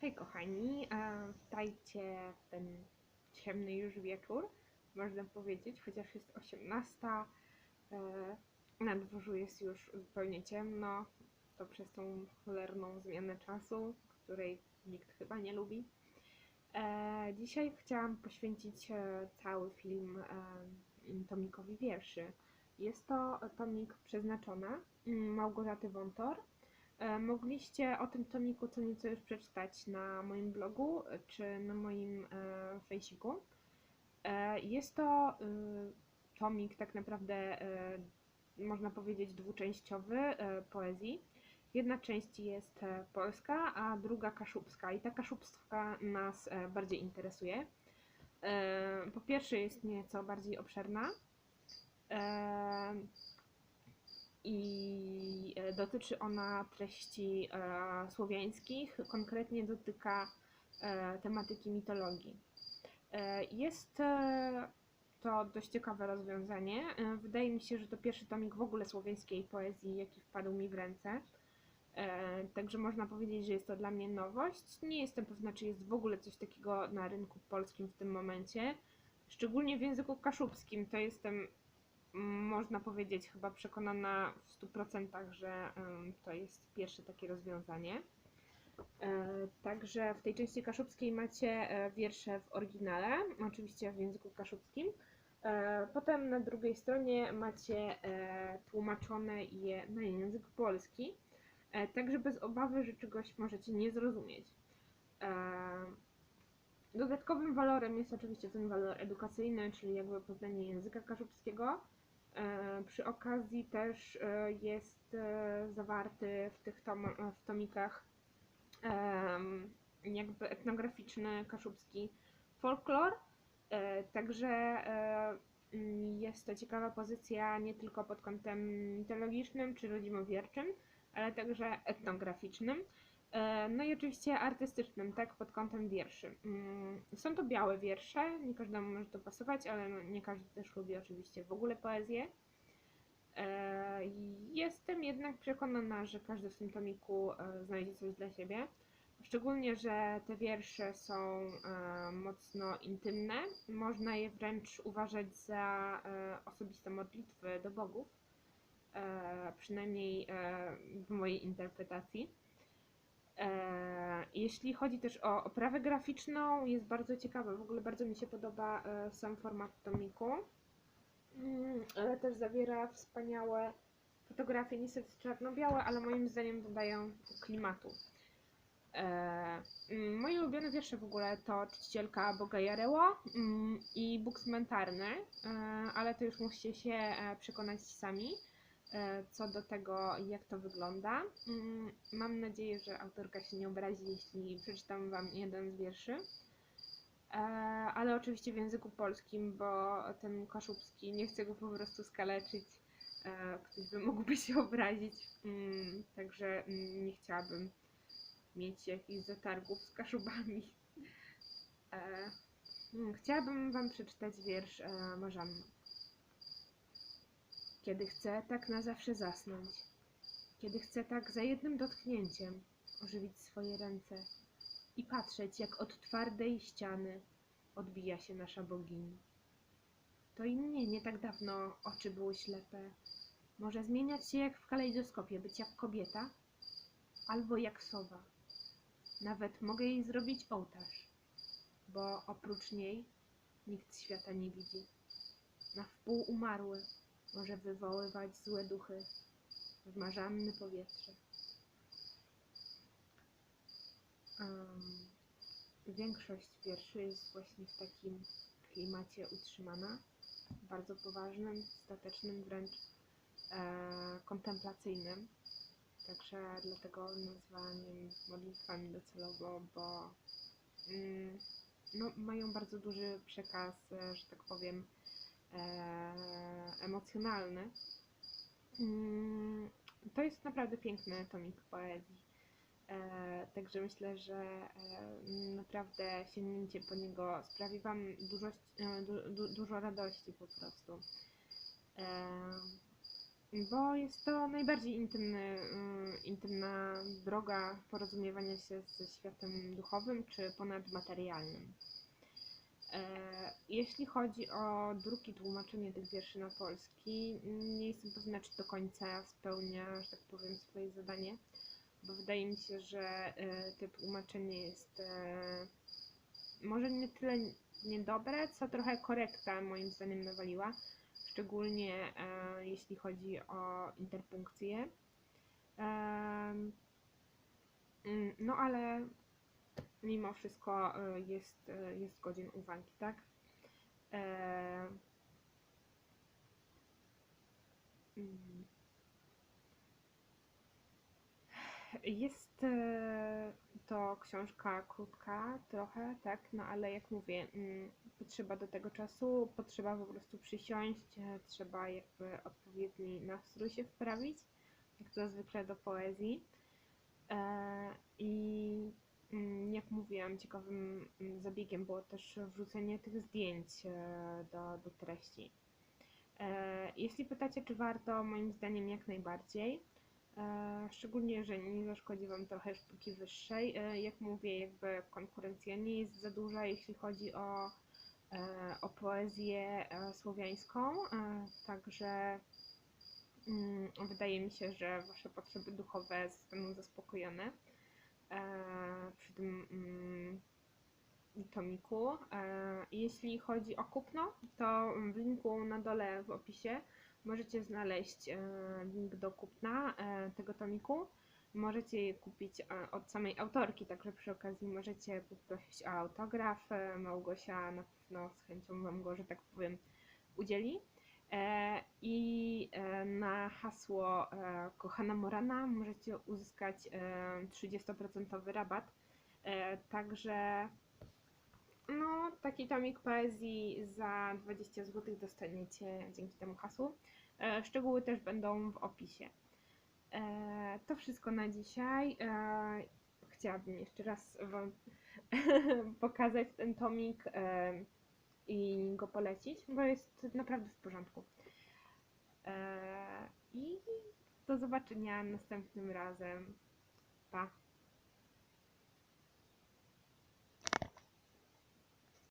Hej kochani, witajcie w ten ciemny już wieczór, można powiedzieć, chociaż jest 18. E, na dworzu jest już zupełnie ciemno, to przez tą cholerną zmianę czasu, której nikt chyba nie lubi. E, dzisiaj chciałam poświęcić e, cały film tomikowi wierszy. Jest to tomik Przeznaczona mm, Małgorzaty Wątor. E, Mogliście o tym tomiku co nieco już przeczytać na moim blogu e, czy na moim e. E, Jest to tomik tak naprawdę, można powiedzieć, dwuczęściowy poezji. Jedna część jest polska, a druga kaszubska i ta kaszubska nas bardziej interesuje. Po pierwsze jest nieco bardziej obszerna. I e, dotyczy ona treści e, słowiańskich, konkretnie dotyka e, tematyki mitologii. Jest to dość ciekawe rozwiązanie. Wydaje mi się, że to pierwszy tomik w ogóle słowiańskiej poezji, jaki wpadł mi w ręce. Także można powiedzieć, że jest to dla mnie nowość. Nie jestem pewna, czy jest w ogóle coś takiego na rynku polskim w tym momencie. Szczególnie w języku kaszubskim to jestem można powiedzieć, chyba przekonana w 100%, że to jest pierwsze takie rozwiązanie. E, Także w tej części kaszubskiej macie e, wiersze w oryginale, oczywiście w języku kaszubskim. E, Potem na drugiej stronie macie tłumaczone je na język polski, także bez obawy, że czegoś możecie nie zrozumieć. Dodatkowym walorem jest oczywiście ten walor edukacyjny, czyli jakby poznanie języka kaszubskiego. E, Przy okazji też e, jest e, zawarty w tych tom, w tomikach jakby etnograficzny kaszubski folklor. Także mm, jest to ciekawa pozycja nie tylko pod kątem mitologicznym czy rodzimowierczym, ale także etnograficznym. E, No i oczywiście artystycznym, tak, pod kątem wierszy. Mm, Są to białe wiersze, nie każdemu może to pasować, ale no nie każdy też lubi oczywiście w ogóle poezję. E, Jestem jednak przekonana, że każdy w tym tomiku e, znajdzie coś dla siebie. Szczególnie, że te wiersze są mocno intymne. Można je wręcz uważać za osobiste modlitwy do bogów. Przynajmniej w mojej interpretacji. E, Jeśli chodzi też o oprawę graficzną, jest bardzo ciekawa. W ogóle bardzo mi się podoba e, sam format tomiku. Mm, Ale też zawiera wspaniałe fotografie, niestety czarno-białe, ale moim zdaniem dodają klimatu. E, mm, moje ulubione wiersze w ogóle to Czcicielka Boga Jareło mm, i Bóg Cmentarny, ale to już musicie się przekonać sami co do tego, jak to wygląda. Mm, Mam nadzieję, że autorka się nie obrazi, jeśli przeczytam Wam jeden z wierszy. E, Ale oczywiście w języku polskim, bo ten kaszubski, nie chcę go po prostu skaleczyć. E, Ktoś by mógłby się obrazić, Mm, także mm, nie chciałabym mieć jakichś zatargów z kaszubami. E, Chciałabym Wam przeczytać wiersz e, Marzanny. Kiedy chcę tak na zawsze zasnąć, kiedy chcę tak za jednym dotknięciem ożywić swoje ręce i patrzeć, jak od twardej ściany odbija się nasza bogini. To i mnie nie tak dawno oczy były ślepe. Może zmieniać się jak w kalejdoskopie, być jak kobieta, albo jak sowa. Nawet mogę jej zrobić ołtarz, bo oprócz niej nikt świata nie widzi. Na wpół umarły może wywoływać złe duchy w marzanne powietrze. Em, większość wierszy jest właśnie w takim klimacie utrzymana, bardzo poważnym, statecznym, wręcz e, kontemplacyjnym. Także dlatego nazwałam modlitwami docelowo, bo mm, no, mają bardzo duży przekaz, e, że tak powiem, emocjonalny. Mm, To jest naprawdę piękny tomik poezji. E, Także myślę, że e, naprawdę sięgnięcie po niego sprawi Wam dużo, e, du, du, dużo radości po prostu. E, bo jest to najbardziej intymny, y, intymna droga porozumiewania się ze światem duchowym czy ponadmaterialnym. E, Jeśli chodzi o drugie tłumaczenie tych wierszy na polski, nie jestem pewna, czy do końca spełnia, że tak powiem, swoje zadanie, bo wydaje mi się, że e, to tłumaczenie jest e, może nie tyle niedobre, co trochę korekta moim zdaniem nawaliła, szczególnie jeśli chodzi o interpunkcję. Mm, No ale mimo wszystko e, jest, e, jest godzien uwagi, tak? E, mm. Jest to książka krótka trochę, tak, no ale jak mówię, mm, potrzeba do tego czasu, potrzeba po prostu przysiąść, trzeba jakby odpowiedni nastrój się wprawić, jak to zwykle do poezji. I jak mówiłam, ciekawym mm, zabiegiem było też wrzucenie tych zdjęć e, do, do treści. E, Jeśli pytacie, czy warto, moim zdaniem jak najbardziej. E, Szczególnie, że nie zaszkodzi Wam trochę sztuki wyższej. Jak mówię, jakby konkurencja nie jest za duża, jeśli chodzi o, o poezję słowiańską, także mm, wydaje mi się, że Wasze potrzeby duchowe zostaną zaspokojone przy tym mm, tomiku. E, Jeśli chodzi o kupno, to w linku na dole w opisie możecie znaleźć e, link do kupna e, tego tomiku. Możecie je kupić e, od samej autorki, także przy okazji możecie poprosić o autograf. E, Małgosia na pewno z chęcią Wam go, że tak powiem, udzieli. E, I e, na hasło e, Kochana Morana możecie uzyskać e, 30% rabat. Także no, taki tomik poezji za 20 zł dostaniecie dzięki temu hasłu. Szczegóły też będą w opisie. To wszystko na dzisiaj. Chciałabym jeszcze raz Wam pokazać ten tomik go polecić, bo jest naprawdę w porządku. E, I do zobaczenia następnym razem. Pa!